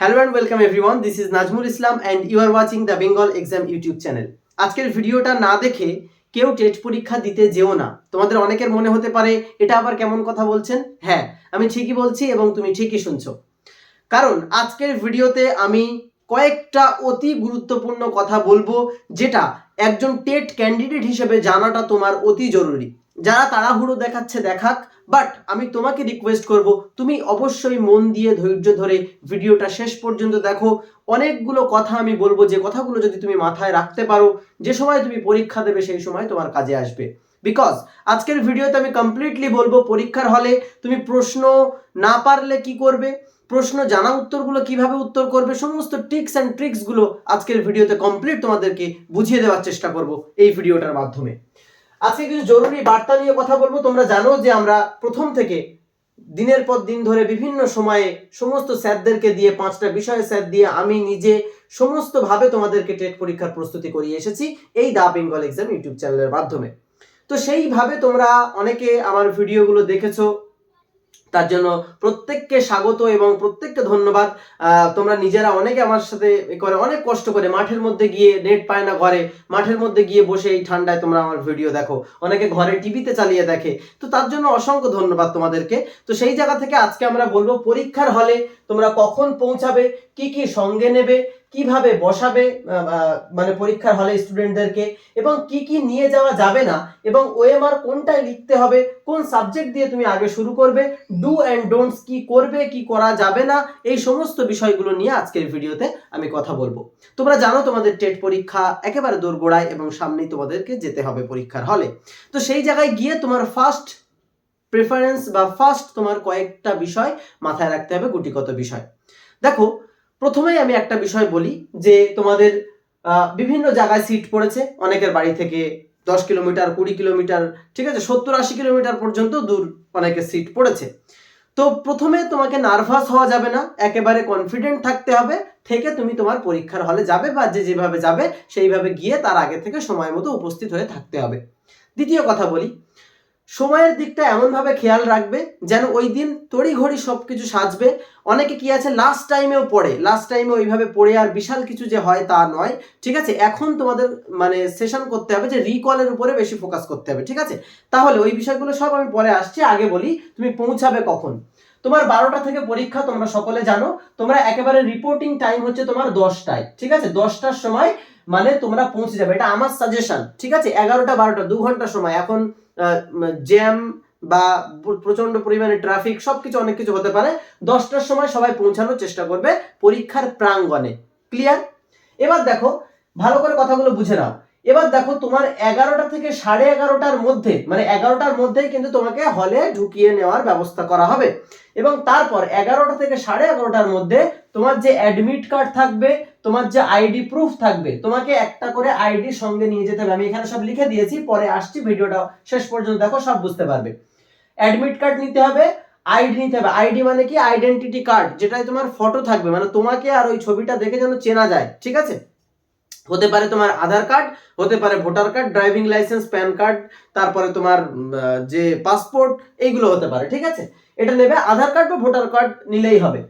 Hello and welcome everyone this is Nazmul Islam and you are watching the Bengal exam YouTube channel আজকের ভিডিওটা না দেখে কেউ TET পরীক্ষা দিতে যেও না। তোমাদের অনেকের মনে হতে পারে, এটা আবার কেমন কথা বলছেন? হ্যাঁ আমি ঠিকই বলছি এবং তুমি ঠিকই শুনছো। কারণ আজকের ভিডিওতে আমি কয়েকটা অতি গুরুত্বপূর্ণ কথা বলব, যেটা একজন টেট ক্যান্ডিডেট হিসেবে জানাটা তোমার অতি জরুরি। যারা তাড়াহুড়ো দেখাচ্ছে, দেখাক। বাট আমি তোমাকে রিকোয়েস্ট করব, তুমি অবশ্যই মন দিয়ে ধৈর্য ধরে ভিডিওটা শেষ পর্যন্ত দেখো। অনেকগুলো কথা আমি বলব, যে কথাগুলো যদি তুমি মাথায় রাখতে পারো, যে সময় তুমি পরীক্ষা দেবে, সেই সময় তোমার কাজে আসবে। বিকজ আজকের ভিডিওতে আমি কমপ্লিটলি বলব, পরীক্ষার হলে তুমি প্রশ্ন না পারলে কি করবে? প্রশ্ন জানা উত্তরগুলো কীভাবে উত্তর করবে? সমস্ত টিক্স অ্যান্ড ট্রিক্সগুলো আজকের ভিডিওতে কমপ্লিট তোমাদেরকে বুঝিয়ে দেওয়ার চেষ্টা করব এই ভিডিওটার মাধ্যমে। আজকে কিছু জরুরি বার্তা নিয়ে কথা বলব। তোমরা জানো যে আমরা প্রথম থেকে দিনের পর দিন ধরে বিভিন্ন সময়ে সমস্ত স্যারদেরকে দিয়ে, পাঁচটা বিষয়ে স্যার দিয়ে আমি নিজে সমস্তভাবে তোমাদেরকে টেট পরীক্ষার প্রস্তুতি করিয়ে এসেছি এই দা বেঙ্গল এক্সাম ইউটিউব চ্যানেলের মাধ্যমে। তো সেইভাবে তোমরা অনেকে আমার ভিডিওগুলো দেখেছ তার জন্য প্রত্যেককে স্বাগত এবং প্রত্যেককে ধন্যবাদ। তোমরা নিজেরা অনেকে আমার সাথে করে অনেক কষ্ট করে মাঠের মধ্যে গিয়ে নেট পায় না ঘরে, মাঠের মধ্যে গিয়ে বসে এই ঠান্ডায় তোমরা আমার ভিডিও দেখো। অনেকে ঘরে টিভিতে চালিয়ে দেখে। তো তার জন্য অসংখ্য ধন্যবাদ তোমাদেরকে। তো সেই জায়গা থেকে আজকে আমরা বলব পরীক্ষার হলে তোমরা কখন পৌঁছাবে, কি কি সঙ্গে নেবে কীভাবে বসাবে মানে পরীক্ষার হলে স্টুডেন্টদেরকে এবং কি কি নিয়ে যাওয়া যাবে না এবং ওএমআর কোনটায় লিখতে হবে, কোন সাবজেক্ট দিয়ে তুমি আগে শুরু করবে ডু অ্যান্ড ডোন্টস কি করবে, কি করা যাবে না, এই সমস্ত বিষয়গুলো নিয়ে আজকের ভিডিওতে আমি কথা বলব। তোমরা জানো তোমাদের টেট পরীক্ষা একেবারে দোরগোড়ায় এবং সামনেই তোমাদেরকে যেতে হবে পরীক্ষার হলে। তো সেই জায়গায় গিয়ে তোমার ফার্স্ট প্রেফারেন্স বা ফার্স্ট তোমার কয়েকটা বিষয় মাথায় রাখতে হবে গুটিগত বিষয়। দেখো প্রথমেই আমি একটা বিষয় বলি যে তোমাদের বিভিন্ন জায়গায় সিট পড়েছে। অনেকের বাড়ি থেকে দশ কিলোমিটার, কুড়ি কিলোমিটার, ঠিক আছে, সত্তর, আশি কিলোমিটার পর্যন্ত দূর অনেকের সিট পড়েছে। তো প্রথমে তোমাকে নার্ভাস হওয়া যাবে না, একেবারে কনফিডেন্ট থাকতে হবে, থেকে তুমি তোমার পরীক্ষার হলে যাবে বা যে যেভাবে যাবে, সেইভাবে গিয়ে তার আগে থেকে সময় মতো উপস্থিত হয়ে থাকতে হবে। দ্বিতীয় কথা বলি সময়ের দিকটা এমনভাবে খেয়াল রাখবে যেন ওই দিন তড়িঘড়ি সব কিছু সাজবে। অনেকে কি আছে লাস্ট টাইমেও পড়ে লাস্ট টাইমে ওইভাবে পড়ে আর বিশাল কিছু যে হয় তা নয়, ঠিক আছে? এখন তোমাদের মানে সেশন করতে হবে যে রিকলের উপরে বেশি ফোকাস করতে হবে, ঠিক আছে? তাহলে ওই বিষয়গুলো সব আমি পরে আসছি, আগে বলি তুমি পৌঁছাবে কখন। তোমার বারোটা থেকে পরীক্ষা তোমরা সকলে জানো, তোমরা একেবারে রিপোর্টিং টাইম হচ্ছে তোমার দশটায়, ঠিক আছে? দশটার সময় মানে তোমরা পৌঁছে যাবে, এটা আমার সাজেশন ঠিক আছে? এগারোটা, বারোটা দু ঘণ্টা সময়, এখন জ্যাম বা প্র- প্রচণ্ড পরিমাণে ট্রাফিক সবকিছু অনেক কিছু হতে পারে। দশটার সময় সবাই পৌঁছানোর চেষ্টা করবে পরীক্ষার প্রাঙ্গণে। ক্লিয়ার এবার দেখো, ভালো করে কথাগুলো বুঝে নাও। এবার দেখো, তোমার এগারোটা থেকে সাড়ে এগারোটার মধ্যে মানে এগারোটার মধ্যেই কিন্তু তোমাকে হলে ঢুকিয়ে নেওয়ার ব্যবস্থা করা হবে। এবং তারপর এগারোটা থেকে সাড়ে এগারোটার মধ্যে তোমার যে অ্যাডমিট কার্ড থাকবে তোমার যে আইডি প্রুফ থাকবে, তোমাকে একটা করে আইডি সঙ্গে নিয়ে যেতে হবে। আমি এখানে সব লিখে দিয়েছি, পরে আসছি, ভিডিওটা শেষ পর্যন্ত দেখো, সব বুঝতে পারবে। অ্যাডমিট কার্ড নিতে হবে আইডি নিতে হবে। আইডি মানে কি? আইডেন্টিটি কার্ড যেটাই তোমার ফটো থাকবে। মানে তোমাকে আর ওই ছবিটা দেখে যেন চেনা যায়, ঠিক আছে? হতে পারে তোমার আধার কার্ড হতে পারে voter card driving licence PAN card তারপরে তোমার যে পাসপোর্ট এইগুলো হতে পারে, ঠিক আছে? এটা নেবে আধার কার্ড বা ভোটার কার্ড নিলেই হবে।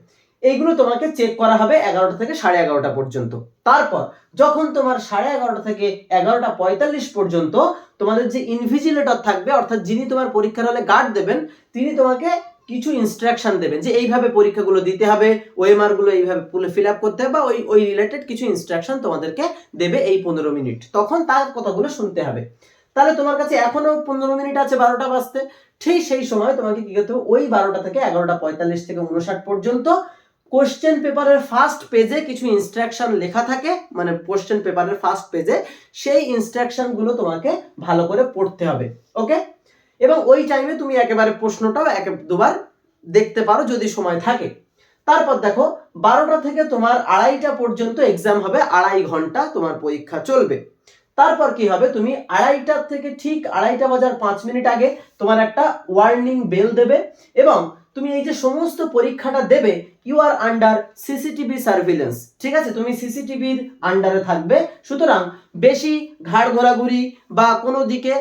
এইগুলো তোমাকে চেক করা হবে এগারোটা থেকে সাড়ে এগারোটা পর্যন্ত। তারপর যখন তোমার সাড়ে এগারোটা থেকে এগারোটা পঁয়তাল্লিশ পর্যন্ত তোমাদের যে ইনভিজিলেটর থাকবে, অর্থাৎ যিনি তোমার পরীক্ষার হলে গার্ড দেবেন, তিনি তোমাকে কিছু ইনস্ট্রাকশন দেবেন যে এইভাবে পরীক্ষাগুলো দিতে হবে ওএমআরগুলো এইভাবে ফিল আপ করতে হবে বা ওই ওই রিলেটেড কিছু ইনস্ট্রাকশন তোমাদেরকে দেবে এই পনেরো মিনিট। তখন তার কথাগুলো শুনতে হবে। তাহলে তোমার কাছে এখনও পনেরো মিনিট আছে বারোটা বাজতে। ঠিক সেই সময় তোমাকে কি করতে হবে? ওই বারোটা থেকে এগারোটা পঁয়তাল্লিশ থেকে উনষাট পর্যন্ত কোশ্চেন পেপারের ফার্স্ট পেজে কিছু ইনস্ট্রাকশন লেখা থাকে মানে কোশ্চেন পেপারের ফার্স্ট পেজে সেই ইনস্ট্রাকশনগুলো তোমাকে ভালো করে পড়তে হবে ওকে এবং ওই টাইমে তুমি একেবারে প্রশ্নটাও এক দুবার দেখতে পারো যদি সময় থাকে। তারপর দেখো, বারোটা থেকে তোমার আড়াইটা পর্যন্ত এক্সাম হবে, আড়াই ঘণ্টা তোমার পরীক্ষা চলবে। তারপর কি হবে, তুমি আড়াইটা থেকে ঠিক আড়াইটা বাজার পাঁচ মিনিট আগে তোমার একটা ওয়ার্নিং বেল দেবে এবং তুমি এই যে সমস্ত পরীক্ষাটা দেবে you are under CCTV surveillance ঠিক আছে? তুমি সিসিটিভির আন্ডারে থাকবে। সুতরাং বেশি ঘাড় ঘোরাঘুরি বা কোনো দিকে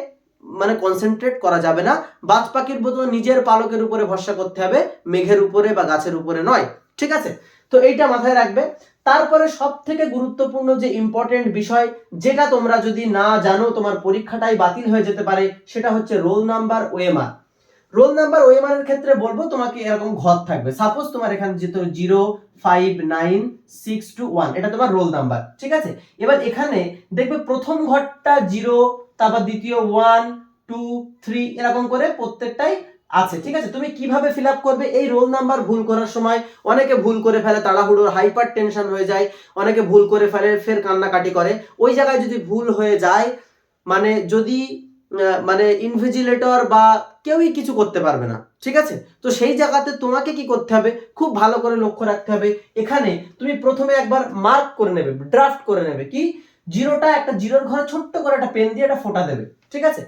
মানে কনসেন্ট্রেট করা যাবে না। বাজ পাখির মতো নিজের পালকের উপরে ভরসা করতে হবে, মেঘের উপরে বা গাছের উপরে নয়। ঠিক আছে? তো এইটা মাথায় রাখবে। তারপরে সব থেকে গুরুত্বপূর্ণ যে ইম্পর্টেন্ট বিষয়, যেটা তোমরা যদি না জানো, তোমার পরীক্ষাটাই বাতিল হয়ে যেতে পারে, সেটা হচ্ছে roll number OMR roll number OMR এর ক্ষেত্রে বলব, তোমাকে এরকম ঘর থাকবে। সাপোজ তোমার এখানে যেত zero five nine six two one এটা তোমার রোল নাম্বার ঠিক আছে? এবার এখানে দেখবে প্রথম ঘরটা জিরো তারপর দ্বিতীয় ওয়ান টু থ্রি এরকম করে প্রত্যেকটাই আছে, ঠিক আছে? তুমি কীভাবে ফিল আপ করবে? এই রোল নাম্বার ভুল করার সময় অনেকে ভুল করে ফেলে, তাড়াহুড়োর হাইপার টেনশন হয়ে যায়, অনেকে ভুল করে ফেলে, ফের কান্নাকাটি করে। ওই জায়গায় যদি ভুল হয়ে যায় মানে যদি মানে ইনভিজিলেটর বা কেউই কিছু করতে পারবে না, ঠিক আছে? তো সেই জায়গাতে তোমাকে কি করতে হবে? খুব ভালো করে লক্ষ্য রাখতে হবে। এখানে তুমি প্রথমে একবার মার্ক করে নেবে ড্রাফট করে নেবে, কি? জিরোটা একটা জিরোর ঘরে ছোট্ট করে একটা পেন দিয়ে একটা ফোঁটা দেবে, ঠিক আছে?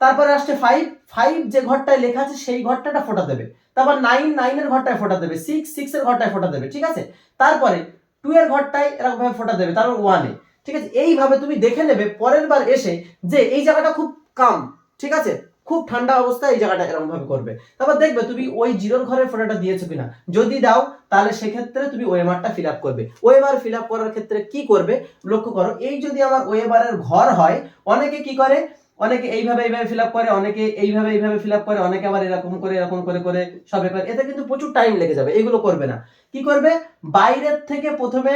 তারপরে আসছে ফাইভ ফাইভ যে ঘরটায় লেখা আছে সেই ঘরটাটা ফোটা দেবে। তারপর নাইন নাইনের ঘরটায় ফোটা দেবে সিক্স সিক্সের ঘরটায় ফোটা দেবে, ঠিক আছে? তারপরে টু এর ঘরটায় এরকম ভাবে ফোঁটা দেবে, তারপর ওয়ানে ঠিক আছে? এইভাবে তুমি দেখে নেবে, পরের বার এসে যে এই জায়গাটা খুব কাম, ঠিক আছে? খুব ঠান্ডা অবস্থায় এই জায়গাটা এরকম ভাবে করবে। তারপর দেখবে তুমি ওই জিরোর ঘরের ফোটাটা দিয়েছ কিনা? যদি দাও, তাহলে সেক্ষেত্রে তুমি ওএমআরটা ফিল আপ করবে। ওএমআর ফিল আপ করার ক্ষেত্রে কি করবে? লক্ষ্য করো, এই যদি আমার ওএমআরের ঘর হয়, অনেকে কি করে? অনেকে এইভাবে এইভাবে ফিল আপ করে, অনেকে এইভাবে এইভাবে ফিল আপ করে, অনেকে আবার এরকম করে এরকম করে করে সবে করে এতে কিন্তু প্রচুর টাইম লেগে যাবে, এগুলো করবে না। কি করবে? বাইরের থেকে প্রথমে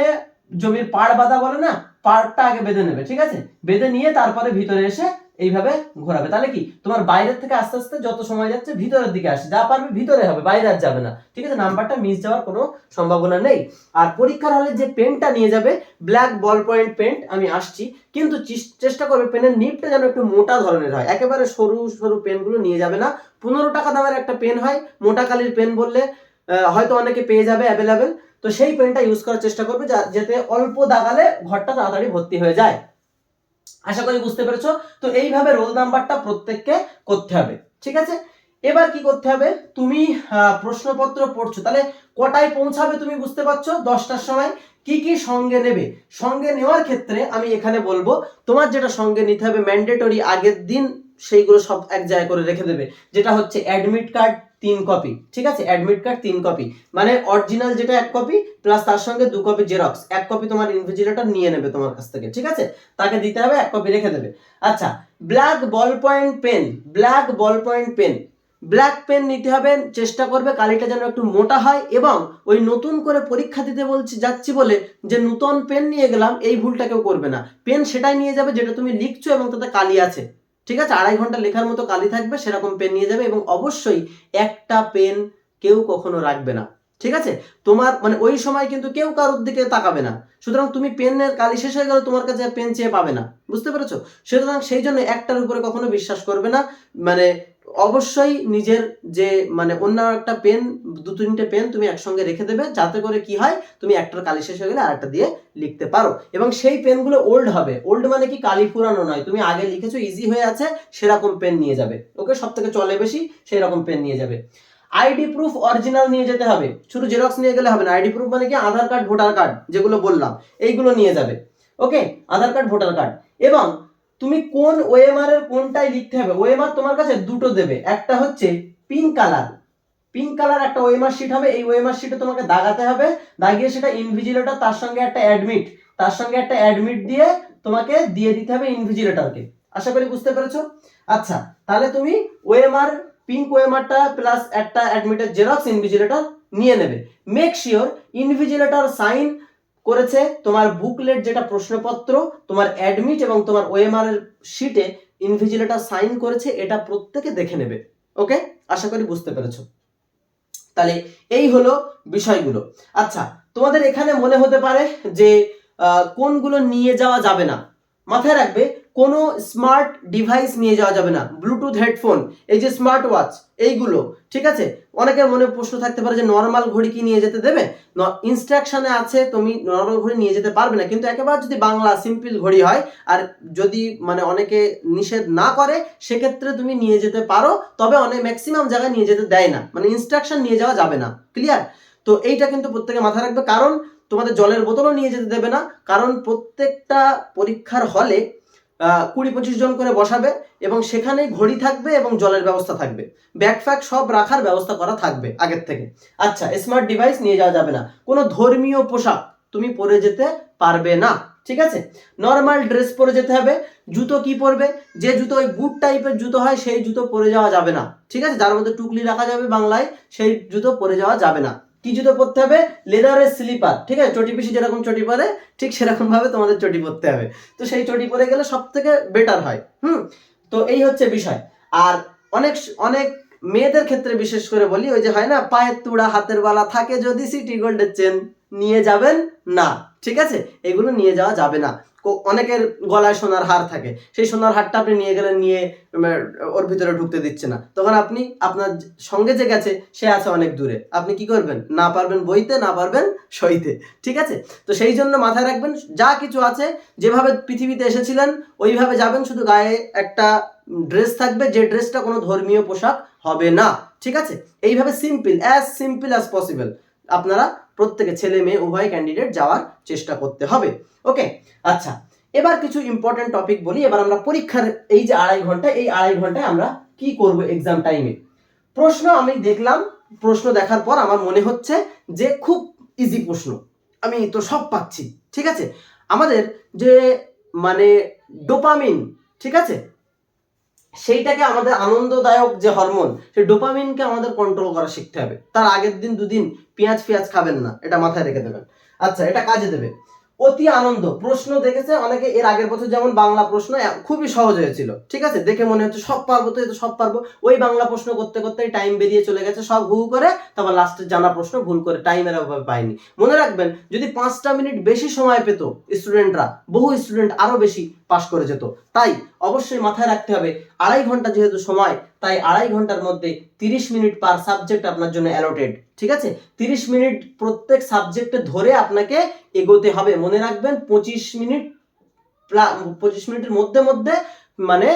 জমির পাড় বাঁধা বলে না? পাড়টা আগে বেঁধে নেবে, ঠিক আছে? বেঁধে নিয়ে তারপরে ভিতরে এসে এইভাবে ঘোরাবে। তাহলে কি? তোমার বাইরের থেকে আস্তে আস্তে যত সময় যাচ্ছে ভিতরের দিকে আসে। যা পারবে ভিতরে হবে, বাইরে আর যাবে না। ঠিক আছে? নাম্বারটা মিস যাওয়ার কোনো সম্ভাবনা নেই। আর পরীক্ষার হলে যে পেনটা নিয়ে যাবে ব্ল্যাক বল পয়েন্ট পেন্ট আমি আসছি। কিন্তু চেষ্টা করবে পেনের নিপটা যেন একটু মোটা ধরনের হয়। একেবারে সরু সরু পেনগুলো নিয়ে যাবে না। পনেরো টাকা দামের একটা পেন হয়, মোটা কালির পেন বললে হয়তো অনেকে পেয়ে যাবে অ্যাভেলেবেল তো সেই পেনটা ইউজ করার চেষ্টা করবে যাতে অল্প দাগালে ঘরটা তাড়াতাড়ি ভর্তি হয়ে যায়। আশা করি বুঝতে পেরেছ? তো এইভাবে রোল নাম্বারটা প্রত্যেককে করতে হবে, ঠিক আছে? এবার কি করতে হবে? তুমি প্রশ্নপত্র পড়ছো, তাহলে কটায় পৌঁছাবে তুমি বুঝতে পারছ? দশটার সময়। কি কি সঙ্গে নেবে? সঙ্গে নেওয়ার ক্ষেত্রে আমি এখানে বলব, তোমার যেটা সঙ্গে নিতে হবে ম্যান্ডেটরি আগের দিন সেইগুলো সব এক জায়গায় করে রেখে দেবে। যেটা হচ্ছে অ্যাডমিট কার্ড তিন কপি ঠিক আছে? অ্যাডমিট কার্ড তিন কপি মানে অরিজিনাল যেটা এক কপি প্লাস তার সঙ্গে দু কপি জেরক্স এক কপি তোমার ইনভিজিলেটর নিয়ে নেবে তোমার কাছ থেকে। ঠিক আছে? তাকে দিতে হবে, এক কপি রেখে দেবে। আচ্ছা black ballpoint pen black ballpoint pen black pen নিতে হবে, চেষ্টা করবে কালিটা যেন একটু মোটা হয় এবং ওই নতুন করে পরীক্ষা দিতে বলছি, যাচ্ছি বলে যে নতুন পেন নিয়ে গেলাম, এই ভুলটা কেউ করবে না। পেন সেটাই নিয়ে যাবে যেটা তুমি লিখছো এবং তাতে কালি আছে। ঠিক আছে? আড়াই ঘণ্টা লেখার মতো কালি থাকবে, সেরকম পেন নিয়ে যাবে এবং অবশ্যই একটা পেন কেউ কখনো রাখবে না। ঠিক আছে? তোমার মানে ওই সময় কিন্তু কেউ কারোর দিকে তাকাবে না। সুতরাং তুমি পেনের কালি শেষ হয়ে গেলে তোমার কাছে পেন চেয়ে পাবে না। বুঝতে পেরেছ? সুতরাং সেই জন্য একটার উপরে কখনো বিশ্বাস করবে না। মানে অবশ্যই নিজের যে মানে অন্য একটা পেন দু তিনটে পেন তুমি একসঙ্গে রেখে দেবে, যাতে করে কি হয়, তুমি একটার কালি শেষ হয়ে গেলে আরেকটা দিয়ে লিখতে পারো। এবং সেই পেনগুলো ওল্ড হবে। ওল্ড মানে কি কালি পুরানো নয়। তুমি আগে লিখেছো ইজি হয়ে আছে, সেরকম পেন নিয়ে যাবে। ওকে সব থেকে চলে বেশি সেই রকম পেন নিয়ে যাবে। আইডি প্রুফ অরিজিনাল নিয়ে যেতে হবে। শুধু জেরক্স নিয়ে গেলে হবে না। আইডি প্রুফ মানে কি আধার কার্ড, ভোটার কার্ড, যেগুলো বললাম, এইগুলো নিয়ে যাবে। Okay, Aadhaar card, voter card. এবং তুমি কোন ওএমআর এর কোনটাই লিখতে হবে। ওএমআর তোমার কাছে দুটো দেবে। একটা হচ্ছে পিঙ্ক কালার পিঙ্ক কালার একটা ওএমআর শিট হবে। এই ওএমআর শিটে তোমাকে দাগাতে হবে। দাগিয়ে সেটা ইনভিজিলেটর তার সঙ্গে একটা অ্যাডমিট তার সঙ্গে একটা অ্যাডমিট দিয়ে তোমাকে দিয়ে দিতে হবে ইনভিজিলেটরকে আশা করি বুঝতে পেরেছ? আচ্ছা তাহলে তুমি ওএমআর পিঙ্ক ওএমআরটা প্লাস একটা অ্যাডমিটের জেরক্স ইনভিজিলেটর নিয়ে নেবে। মেক শিওর ইনভিজিলেটর সাইন করেছে তোমার বুকলেট যেটা প্রশ্নপত্র, তোমার অ্যাডমিট এবং তোমার ওএমআর এর শিটে ইনভিজিলেটর সাইন করেছে, এটা প্রত্যেকে দেখে নেবে ওকে আশা করি বুঝতে পেরেছ। তাহলে এই হলো বিষয়গুলো। আচ্ছা তোমাদের এখানে মনে হতে পারে যে কোনগুলো নিয়ে যাওয়া যাবে না। মাথায় রাখবে কোনো স্মার্ট ডিভাইস নিয়ে যাওয়া যাবে না। ব্লুটুথ হেডফোন এই যে স্মার্ট ওয়াচ এইগুলো, ঠিক আছে? অনেকের মনে প্রশ্ন থাকতে পারে যে নর্মাল ঘড়ি কি নিয়ে যেতে দেবে? ইনস্ট্রাকশনে আছে, তুমি নর্মাল ঘড়ি নিয়ে যেতে পারবে না। কিন্তু একেবারে যদি বাংলা সিম্পল ঘড়ি হয়, আর যদি মানে অনেকে নিষেধ না করে, সেক্ষেত্রে তুমি নিয়ে যেতে পারো, তবে অনেক ম্যাক্সিমাম জায়গায় নিয়ে যেতে দেয় না। মানে ইনস্ট্রাকশন নিয়ে যাওয়া যাবে না। ক্লিয়ার তো এইটা কিন্তু প্রত্যেকে মাথায় রাখবে। কারণ, তোমাদের জলের বোতলও নিয়ে যেতে দেবে না। কারণ, প্রত্যেকটা পরীক্ষার হলে কুড়ি পঁচিশ জন করে বসাবে এবং সেখানে ঘড়ি থাকবে এবং জলের ব্যবস্থা থাকবে। ব্যাগ ফ্যাগ সব রাখার ব্যবস্থা করা থাকবে আগের থেকে। আচ্ছা স্মার্ট ডিভাইস নিয়ে যাওয়া যাবে না। কোনো ধর্মীয় পোশাক তুমি পরে যেতে পারবে না, ঠিক আছে? নর্মাল ড্রেস পরে যেতে হবে, জুতো কি পরবে? যে জুতো ওই বুট টাইপের জুতো হয়, সেই জুতো পরে যাওয়া যাবে না, ঠিক আছে? যার মধ্যে টুকলি রাখা যাবে বাংলায়, সেই জুতো পরে যাওয়া যাবে না। কি জুতো পরতে হবে? লেদারের স্লিপার ঠিক আছে? চটি পিসি যেরকম চটি পরে, ঠিক সেরকম ভাবে তোমাদের চটি পরতে হবে। তো সেই চটি পরে গেলে সব থেকে বেটার হয়, হুম? তো এই হচ্ছে বিষয়। আর অনেক অনেক মেয়েদের ক্ষেত্রে বিশেষ করে বলি, ওই যে হয় না, পায়ের তুড়া, হাতের বালা থাকে যদি সিটি গোল্ডের চেন নিয়ে যাবেন না, ঠিক আছে? এগুলো নিয়ে যাওয়া যাবে না। অনেকের গলায় সোনার হার থাকে। সেই সোনার হারটা আপনি নিয়ে গেলেন, নিয়ে ওর ভিতরে ঢুকতে দিচ্ছে না। তখন আপনি, আপনার সঙ্গে যে গেছে, সে আছে অনেক দূরে। আপনি কি করবেন? না পারবেন বইতে, না পারবেন সইতে। ঠিক আছে? তো সেই জন্য মাথায় রাখবেন, যা কিছু আছে, যেভাবে পৃথিবীতে এসেছিলেন, ওইভাবে যাবেন। শুধু গায়ে একটা ড্রেস থাকবে, যে ড্রেসটা কোনো ধর্মীয় পোশাক হবে না। ঠিক আছে? এইভাবে simple as simple as possible আপনারা প্রত্যেকে ছেলে মেয়ে, উভয় ক্যান্ডিডেট যাওয়ার চেষ্টা করতে হবে। ওকে আচ্ছা এবার কিছু ইম্পর্টেন্ট টপিক বলি। এবার আমরা পরীক্ষার এই যে আড়াই ঘণ্টা, এই আড়াই ঘন্টায় আমরা কি করব এক্সাম টাইমে প্রশ্ন আমি দেখলাম, প্রশ্ন দেখার পর আমার মনে হচ্ছে যে খুব ইজি প্রশ্ন। আমি তো সব পাচ্ছি, ঠিক আছে? আমাদের যে মানে ডোপামিন ঠিক আছে? সেইটাকে আমাদের আনন্দদায়ক যে হরমোন, সেই ডোপামিনকে আমাদের কন্ট্রোল করা শিখতে হবে। তার আগের দিন দুদিন পেঁয়াজ পেঁয়াজ খাবেন না, এটা মাথায় রেখে দেবেন। আচ্ছা এটা কাজে দেবে। অতি আনন্দ, প্রশ্ন দেখেছে অনেকে এর আগের বছর যেমন বাংলা প্রশ্ন খুবই সহজ হয়েছিল, ঠিক আছে? দেখে মনে হচ্ছে সব পারব তো সব পারব। ওই বাংলা প্রশ্ন করতে করতে টাইম বেরিয়ে চলে গেছে, সব হু করে, তারপর লাস্টে জানা প্রশ্ন, ভুল করে টাইমের অভাবে পায়নি মনে রাখবেন, যদি পাঁচটা মিনিট বেশি সময় পেত স্টুডেন্টরা বহু স্টুডেন্ট আরও বেশি পাশ করে যেত। তাই অবশ্যই মাথায় রাখতে হবে। আড়াই ঘণ্টা যেহেতু সময়, তাই আড়াই ঘণ্টার মধ্যে তিরিশ মিনিট পার সাবজেক্ট আপনার জন্য অ্যালোটেড ঠিক আছে? তিরিশ মিনিট প্রত্যেক সাবজেক্টে ধরে আপনাকে এগোতে হবে। মনে রাখবেন, পঁচিশ মিনিট পঁচিশ মিনিটের মধ্যে মধ্যে মানে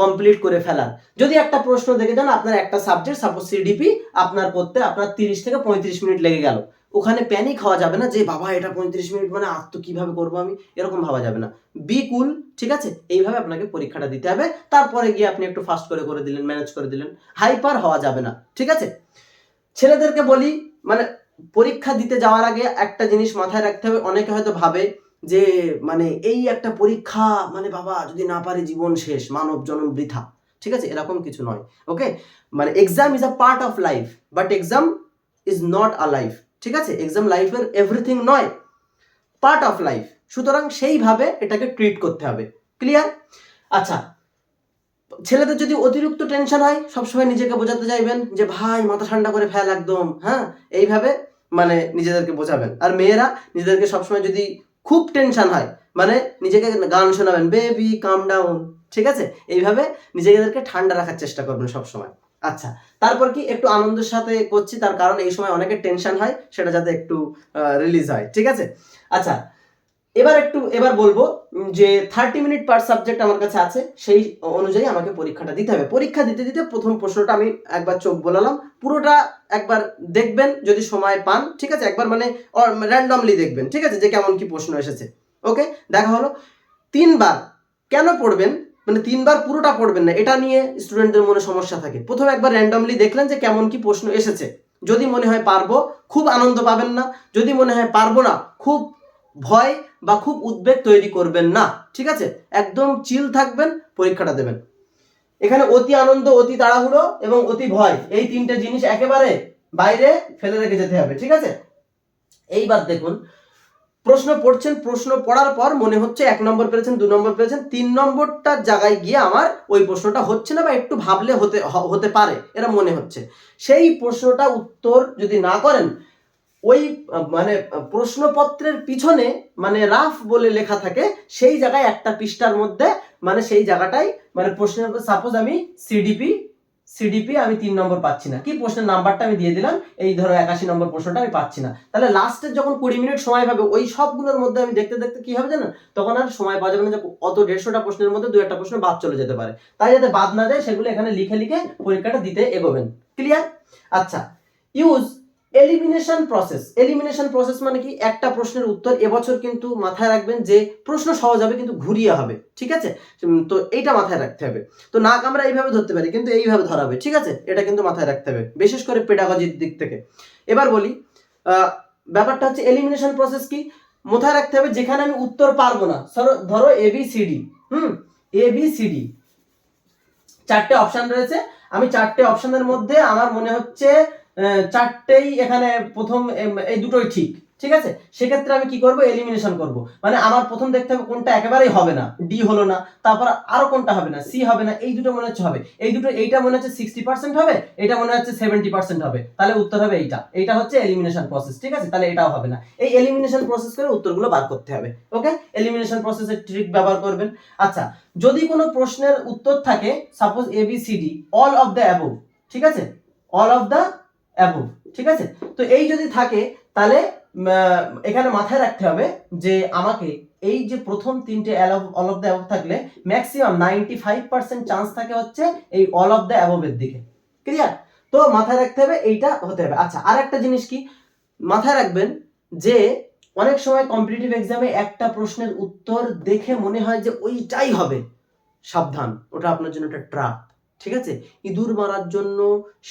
কমপ্লিট করে ফেলার যদি একটা প্রশ্ন দেখে যান, আপনার একটা সাবজেক্ট সাপোজ সিডিপি আপনার করতে আপনার তিরিশ থেকে পঁয়ত্রিশ মিনিট লেগে গেল। ওখানে প্যানিক হওয়া যাবে না যে, বাবা, এটা পঁয়ত্রিশ মিনিট মানে আর তো কীভাবে করব আমি? এরকম ভাবা যাবে না। বি কুল ঠিক আছে? এইভাবে আপনাকে পরীক্ষাটা দিতে হবে। তারপরে গিয়ে আপনি একটু ফাস্ট করে করে দিলেন ম্যানেজ করে দিলেন। হাইপার হওয়া যাবে না, ঠিক আছে? ছেলেদেরকে বলি মানে পরীক্ষা দিতে যাওয়ার আগে একটা জিনিস মাথায় রাখতে হবে। অনেকে হয়তো ভাবে যে মানে এই একটা পরীক্ষা মানে বাবা, যদি না পারে জীবন শেষ, মানব জনম বৃথা, ঠিক আছে? এরকম কিছু নয় ওকে মানে exam is a part of life but exam is not a life ঠিক আছে? এক্সাম লাইফের এভরিথিং নয় পার্ট অফ লাইফ সুতরাং সেইভাবে এটাকে ট্রিট করতে হবে। ক্লিয়ার আচ্ছা ছেলেদের যদি অতিরিক্ত টেনশন হয়, সবসময় নিজেকে বোঝাতে চাইবেন যে, ভাই, মাথা ঠান্ডা করে ফেল একদম। হ্যাঁ? এইভাবে মানে নিজেদেরকে বোঝাবেন। আর মেয়েরা নিজেদেরকে সবসময় যদি খুব টেনশন হয় মানে নিজেকে গান শোনাবেন বেবি কাম ডাউন ঠিক আছে? এইভাবে নিজেদেরকে ঠান্ডা রাখার চেষ্টা করবেন সবসময়। আচ্ছা তারপর কি একটু আনন্দের সাথে করছি, তার কারণ এই সময় অনেকের টেনশন হয়, সেটা যাতে একটু রিলিজ হয়, ঠিক আছে? আচ্ছা এবার একটু, এবার বলব যে থার্টি মিনিট পার সাবজেক্ট আমার কাছে আছে, সেই অনুযায়ী আমাকে পরীক্ষাটা দিতে হবে। পরীক্ষা দিতে দিতে প্রথম প্রশ্নটা আমি একবার চোখ বোলালাম, পুরোটা একবার দেখবেন যদি সময় পান, ঠিক আছে? একবার মানে র্যান্ডমলি দেখবেন, ঠিক আছে? যে কেমন কি প্রশ্ন এসেছে। ওকে, দেখা হলো। তিনবার কেন পড়বেন? মানে তিনবার পুরোটা পড়বেন না। এটা নিয়ে স্টুডেন্টদের মনে সমস্যা থাকে। প্রথমে একবার র্যান্ডমলি দেখলেন যে কেমন কি প্রশ্ন এসেছে। যদি মনে হয় পারব, খুব আনন্দ পাবেন না। যদি মনে হয় পারব না, খুব ভয় বা খুব উদ্বেগ তৈরি করবেন না। ঠিক আছে? একদম চিল থাকবেন, পরীক্ষাটা দেবেন। এখানে অতি আনন্দ, অতি তাড়াহুড়ো এবং অতি ভয়, এই তিনটে জিনিস একেবারে বাইরে ফেলে রেখে যেতে হবে। ঠিক আছে? এইবার দেখুন প্রশ্ন পড়ছেন, প্রশ্ন পড়ার পর মনে হচ্ছে এক নম্বর পেয়েছেন দু নম্বর পেয়েছেন তিন নম্বরটার জায়গায় গিয়ে আমার ওই প্রশ্নটা হচ্ছে না বা একটু ভাবলে হতে হতে পারে এরা মনে হচ্ছে। সেই প্রশ্নটা উত্তর যদি না করেন, ওই মানে প্রশ্নপত্রের পিছনে মানে রাফ বলে লেখা থাকে, সেই জায়গায় একটা পৃষ্ঠার মধ্যে মানে সেই জায়গাটাই মানে প্রশ্নের সাপোজ আমি সিডিপি সিডিপি আমি তিন নম্বর পাচ্ছি না। কি প্রশ্নের নাম্বারটা আমি দিয়ে দিলাম? এই ধরো একাশি নম্বর প্রশ্নটা আমি পাচ্ছি না। তাহলে লাস্টের যখন কুড়ি মিনিট সময় পাবে, ওই সবগুলোর মধ্যে আমি দেখতে দেখতে কি হবে জানেন তখন আর সময় পাওয়া যাবে না যে অত দেড়শোটা প্রশ্নের মধ্যে দু একটা প্রশ্ন বাদ চলে যেতে পারে। তাই যাতে বাদ না যায়, সেগুলো এখানে লিখে লিখে পরীক্ষাটা দিতে এগোবেন। ক্লিয়ার আচ্ছা। Use elimination process elimination process মানে কি? একটা প্রশ্নের উত্তর এবছর কিন্তু মাথায় রাখবেন যে প্রশ্ন সহজ হবে কিন্তু ঘুরিয়ে হবে। ঠিক আছে? তো এইটা মাথায় রাখতে হবে। তো নাক আমরা এইভাবে ধরতে পারি, কিন্তু এইভাবে ধরা হবে। ঠিক আছে? এটা কিন্তু মাথায় রাখতে হবে, বিশেষ করে পেডাগজির দিক থেকে। এবার বলি ব্যাপারটা হচ্ছে এলিমিনেশন প্রসেস কি? মাথায় রাখতে হবে যেখানে আমি উত্তর পারব না। ধরো- A B C D hmm? A B C D চারটে অপশন রয়েছে। আমি চারটে অপশনের মধ্যে আমার মনে হচ্ছে চারটেই এখানে প্রথম এই দুটোই ঠিক ঠিক আছে? সেক্ষেত্রে আমি কি করব? এলিমিনেশন করব। মানে আমার প্রথম দেখতে হবে কোনটা একেবারেই হবে না। ডি হলো না, তারপর আরও কোনটা হবে না? সি হবে না, এই দুটো মনে হচ্ছে হবে। এই দুটো, এইটা মনে হচ্ছে সিক্সটি পার্সেন্ট হবে এটা মনে হচ্ছে সেভেন্টি পার্সেন্ট হবে। তাহলে উত্তর হবে এইটা। এইটা হচ্ছে এলিমিনেশন প্রসেস ঠিক আছে? তাহলে এটাও হবে না। এই এলিমিনেশন প্রসেস করে উত্তরগুলো বার করতে হবে ওকে এলিমিনেশন প্রসেসের ট্রিক ব্যবহার করবেন। আচ্ছা যদি কোনো প্রশ্নের উত্তর থাকে suppose A B C D all of the above ঠিক আছে? অল অফ দ্য অ্যাবভ ঠিক আছে? তো এই যদি থাকে, তাহলে এখানে মাথায় রাখতে হবে যে আমাকে এই যে প্রথম তিনটে অল অফ দ্য অ্যাবভ থাকলে maximum ninety five percent chance থাকে হচ্ছে এই অল অফ দ্য অ্যাবভের দিকে। ক্লিয়ার তো মাথায় রাখতে হবে, এইটা হতে হবে। আচ্ছা আর একটা জিনিস কি? মাথায় রাখবেন যে অনেক সময় কম্পিটিটিভ এক্সামে একটা প্রশ্নের উত্তর দেখে মনে হয় যে ওইটাই হবে। সাবধান, ওটা আপনার জন্য একটা ট্রাপ ঠিক আছে? ইঁদুর মারার জন্য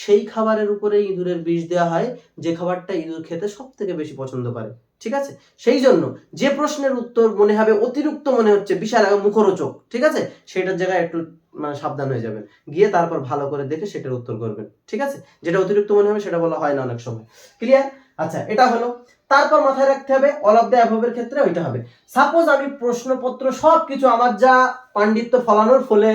সেই খাবারের উপরে ইঁদুরের বিষ দেওয়া হয়, যে খাবারটা ইঁদুর খেতে সব থেকে বেশি পছন্দ করে। ঠিক আছে? সেই জন্য যে প্রশ্নের উত্তর মনে হবে অতিরিক্ত মনে হচ্ছে বিশাল এবং মুখরোচক, ঠিক আছে? সেটার জায়গায় একটু মানে সাবধান হয়ে যাবেন। গিয়ে তারপর ভালো করে দেখে সেটার উত্তর করবেন। ঠিক আছে? যেটা অতিরিক্ত মনে হবে সেটা বলা হয় না অনেক সময়। ক্লিয়ার আচ্ছা এটা হলো। তারপর মাথায় রাখতে হবে অল অফ দ্য অ্যাভবের ক্ষেত্রে ওইটা হবে। সাপোজ আমি প্রশ্নপত্র সব কিছু আমার যা পাণ্ডিত্য ফলানোর ফলে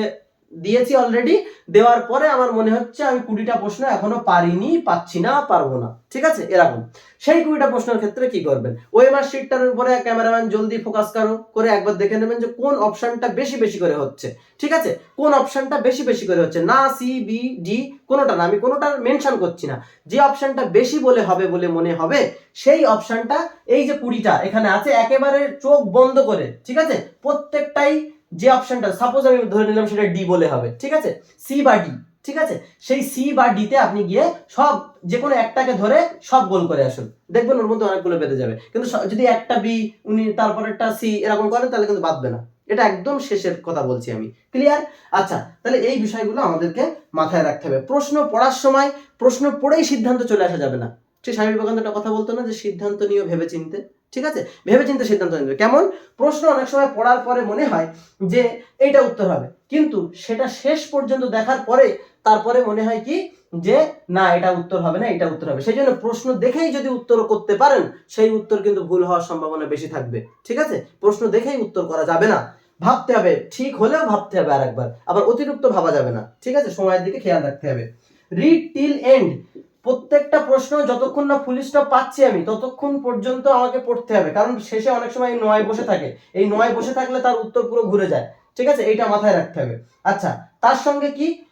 দিয়েছি অলরেডি দেওয়ার পরে আমার মনে হচ্ছে আমি কুড়িটা প্রশ্ন এখনও পারিনি, পাচ্ছি না, পারব না। ঠিক আছে? এরকম। সেই কুড়িটা প্রশ্নের ক্ষেত্রে কি করবেন? ওএমআর শিটটার উপরে ক্যামেরাম্যান জলদি ফোকাস করো, করে একবার দেখে নেবেন যে কোন অপশনটা বেশি বেশি করে হচ্ছে। ঠিক আছে? কোন অপশনটা বেশি বেশি করে হচ্ছে? না সি বি ডি কোনোটা না। আমি কোনোটা মেনশন করছি না। যে অপশনটা বেশি বলে হবে বলে মনে হবে, সেই অপশনটা এই যে কুড়িটা এখানে আছে, একেবারে চোখ বন্ধ করে। ঠিক আছে? প্রত্যেকটাই যে অপশনটা সাপোজ আমি ধরে নিলাম সেটা ডি বলে হবে, ঠিক আছে? সি বা ডি ঠিক আছে? সেই সি বা ডিতে আপনি গিয়ে সব, যে কোনো একটাকে ধরে সব গোল করে আসুন। দেখবেন ওর মধ্যে অনেকগুলো বেঁধে যাবে। কিন্তু যদি একটা বি উনি তারপর একটা সি এরকম করেন তাহলে কিন্তু বাঁধবে না। এটা একদম শেষের কথা বলছি আমি। ক্লিয়ার আচ্ছা তাহলে এই বিষয়গুলো আমাদেরকে মাথায় রাখতে হবে। প্রশ্ন পড়ার সময়, প্রশ্ন পড়েই সিদ্ধান্ত চলে আসা যাবে না। সে স্বামী বিবেকানন্দ কথা বলতো না যে, সিদ্ধান্ত নিয়েও ভেবে চিনতে ঠিক আছে? ভেবে চিন্তে সিদ্ধান্ত নিতে হবে। কেমন? প্রশ্ন অনেক সময় পড়ার পরে মনে হয় যে এইটা উত্তর হবে। কিন্তু সেটা শেষ পর্যন্ত দেখার পরে তারপরে মনে হয় কি? যে না, এটা উত্তর হবে না, এটা উত্তর হবে। সেই জন্য প্রশ্ন দেখেই যদি উত্তর করতে পারেন, সেই উত্তর কিন্তু ভুল হওয়ার সম্ভাবনা বেশি থাকবে। ঠিক আছে? প্রশ্ন দেখেই উত্তর করা যাবে না। ভাবতে হবে, ঠিক হলেও ভাবতে হবে আরেকবার। আবার অতিরিক্ত ভাবা যাবে না। ঠিক আছে? সময়ের দিকে খেয়াল রাখতে হবে। রিড টিল এন্ড প্রত্যেকটা প্রশ্ন যতক্ষণ না স্টপ পাচ্ছি আমি, ততক্ষণ পর্যন্ত আমাকে পড়তে হবে। কারণ শেষে অনেক সময় নয় বসে থাকে। এই নয় বসে থাকলে তার উত্তর পুরো ঘুরে যায়। ঠিক আছে? এইটা মাথায় রাখতে হবে। আচ্ছা তার সঙ্গে কি?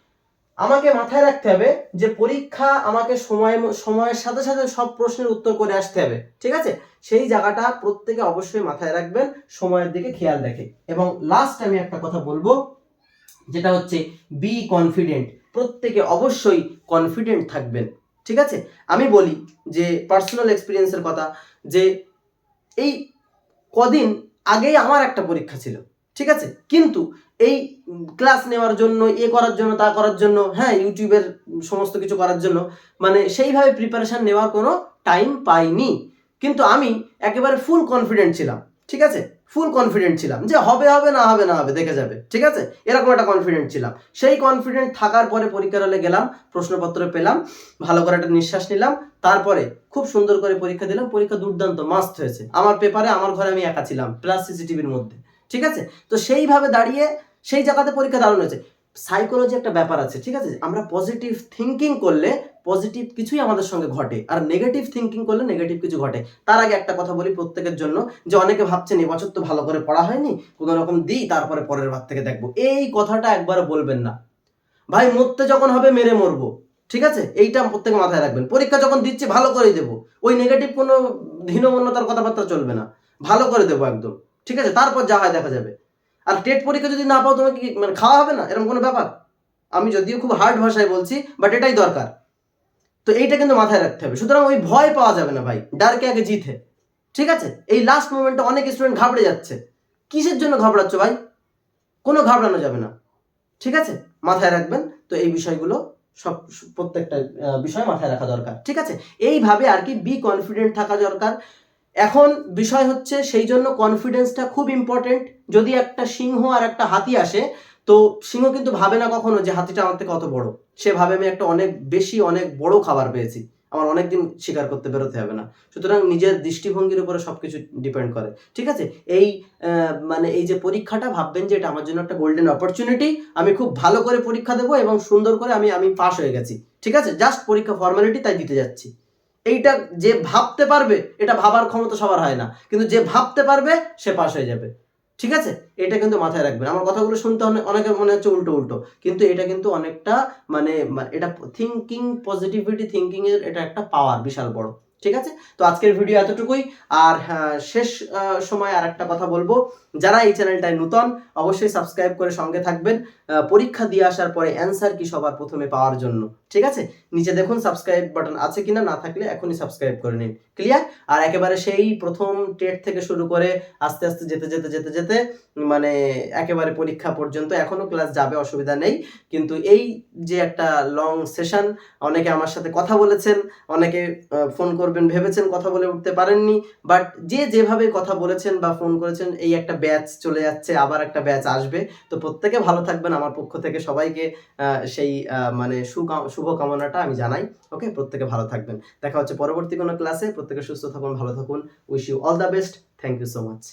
আমাকে মাথায় রাখতে হবে যে পরীক্ষা আমাকে সময় সময়ের সাথে সাথে সব প্রশ্নের উত্তর করে আসতে হবে। ঠিক আছে? সেই জায়গাটা প্রত্যেকে অবশ্যই মাথায় রাখবেন, সময়ের দিকে খেয়াল রেখে। এবং লাস্ট আমি একটা কথা বলব, যেটা হচ্ছে বি কনফিডেন্ট প্রত্যেকে অবশ্যই কনফিডেন্ট থাকবেন। ঠিক আছে? আমি বলি যে পার্সোনাল এক্সপিরিয়েন্সের কথা, যে এই কদিন আগেই আমার একটা পরীক্ষা ছিল, ঠিক আছে? কিন্তু এই ক্লাস নেওয়ার জন্য, এ করার জন্য, তা করার জন্য হ্যাঁ ইউটিউবের সমস্ত কিছু করার জন্য মানে সেইভাবে প্রিপারেশন নেওয়ার কোনো টাইম পাইনি। কিন্তু আমি একেবারে ফুল কনফিডেন্ট ছিলাম, ঠিক আছে? ফুল কনফিডেন্ট ছিলাম যে হবে হবে, না হবে না হবে, দেখে যাবে, ঠিক আছে? এরকম একটা কনফিডেন্ট ছিলাম। সেই কনফিডেন্ট থাকার পরে পরীক্ষার হলে গেলাম, প্রশ্নপত্র পেলাম, ভালো করে একটা নিঃশ্বাস নিলাম, তারপরে খুব সুন্দর করে পরীক্ষা দিলাম, পরীক্ষা দুর্দান্ত মাস্ট হয়েছে। আমার পেপারে আমার ঘরে আমি একা ছিলাম প্লাস সিসিটিভির মধ্যে, ঠিক আছে? তো সেইভাবে দাঁড়িয়ে সেই জায়গাতে পরীক্ষা দাঁড়ানো হয়েছে। সাইকোলজি একটা ব্যাপার আছে, ঠিক আছে? আমরা পজিটিভ থিঙ্কিং করলে পজিটিভ কিছুই আমাদের সঙ্গে ঘটে, আর নেগেটিভ থিঙ্কিং করলে নেগেটিভ কিছু ঘটে। তার আগে একটা কথা বলি প্রত্যেকের জন্য, যে অনেকে ভাবছেন এবছর তো ভালো করে পড়া হয়নি, কোনো রকম দিই, তারপরে পরের বার থেকে দেখব। এই কথাটা একবার বলবেন না। ভাই, মরতে যখন হবে মেরে মরবো, ঠিক আছে? এইটা প্রত্যেকে মাথায় রাখবেন। পরীক্ষা যখন দিচ্ছি, ভালো করেই দেবো। ওই নেগেটিভ কোনো হীনমন্যতার কথাবার্তা চলবে না। ভালো করে দেবো একদম, ঠিক আছে? তারপর যা হয় দেখা যাবে। আর টেট পরীক্ষা যদি না পাও, তোমাকে মানে খাওয়া হবে না? এরকম কোনো ব্যাপার? আমি যদিও খুব হার্ড ভাষায় বলছি বাট এটাই দরকার। তো এইটা কিন্তু মাথায় রাখতে হবে। সুতরাং ওই ভয় পাওয়া যাবে না ভাই। ডারকে আগে জিতে। ঠিক আছে? এই লাস্ট মোমেন্টে অনেক স্টুডেন্ট ঘাবড়ে যাচ্ছে। কিসের জন্য ঘাবড়াচ্ছ ভাই? কোনো ঘাবড়ানো যাবে না। ঠিক আছে? মাথায় রাখবেন। তো এই বিষয়গুলো সব প্রত্যেকটা বিষয় মাথায় রাখা দরকার। ঠিক আছে? এইভাবে আর কি বি কনফিডেন্ট থাকা দরকার। এখন বিষয় হচ্ছে সেই জন্য কনফিডেন্সটা খুব ইম্পর্টেন্ট যদি একটা সিংহ আর একটা হাতি আসে, তো সিংহ কিন্তু ভাবে না কখনো যে হাতিটা আমার থেকে অত বড়। সে ভাবে, আমি একটা অনেক বেশি, অনেক বড় খাবার পেয়েছি। আমার অনেকদিন শিকার করতে বেরোতে হবে না। সুতরাং নিজের দৃষ্টিভঙ্গির উপরে সবকিছু ডিপেন্ড করে। ঠিক আছে? এই মানে এই যে পরীক্ষাটা, ভাববেন যে এটা আমার জন্য একটা গোল্ডেন অপরচুনিটি আমি খুব ভালো করে পরীক্ষা দেবো এবং সুন্দর করে আমি আমি পাস হয়ে গেছি। ঠিক আছে? জাস্ট পরীক্ষা ফর্মালিটি তাই দিতে যাচ্ছি। এইটা যে ভাবতে পারবে এটা ভাবার ক্ষমতা সবার হয় না। কিন্তু যে ভাবতে পারবে সে পাস হয়ে যাবে। ঠিক আছে? এটা কিন্তু মাথায় রাখবেন। আমার কথাগুলো শুনতে অনেক অনেকের মনে হচ্ছে উল্টো উল্টো। কিন্তু এটা কিন্তু অনেকটা মানে এটা থিঙ্কিং পজিটিভিটি থিঙ্কিং এর এটা একটা পাওয়ার বিশাল বড়। ঠিক আছে? তো আজকের ভিডিও এতটুকুই। আর হ্যাঁ, শেষ সময় আর একটা কথা বলব। যারা এই চ্যানেলটায় নূতন, অবশ্যই সাবস্ক্রাইব করে সঙ্গে থাকবেন। পরীক্ষা দিয়ে আসার পরে অ্যান্সার কি সবার প্রথমে পাওয়ার জন্য। ঠিক আছে? নিচে দেখুন সাবস্ক্রাইব বাটন আছে কিনা, না থাকলে এখনই সাবস্ক্রাইব করে নিন। ক্লিয়ার আর একেবারে সেই প্রথম টেট থেকে শুরু করে আস্তে আস্তে যেতে যেতে যেতে যেতে মানে একেবারে পরীক্ষা পর্যন্ত এখনও ক্লাস যাবে, অসুবিধা নেই। কিন্তু এই যে একটা লং সেশন অনেকে আমার সাথে কথা বলেছেন, অনেকে ফোন করবেন, ভেবেছেন কথা বলে উঠতে পারেননি। বাট যে যেভাবে কথা বলেছেন বা ফোন করেছেন, এই একটা ব্যাচ চলে যাচ্ছে, আবার একটা ব্যাচ আসবে। তো প্রত্যেকে ভালো থাকবেন। আমার পক্ষ থেকে সবাইকে সেই মানে শুভকামনাটা শুভ কামনাটা আমি জানাই। ওকে প্রত্যেকে ভালো থাকবেন। দেখা হচ্ছে পরবর্তী কোনো ক্লাসে প্রত্যেকে সুস্থ থাকুন, ভালো থাকুন। Wish you all the best thank you so much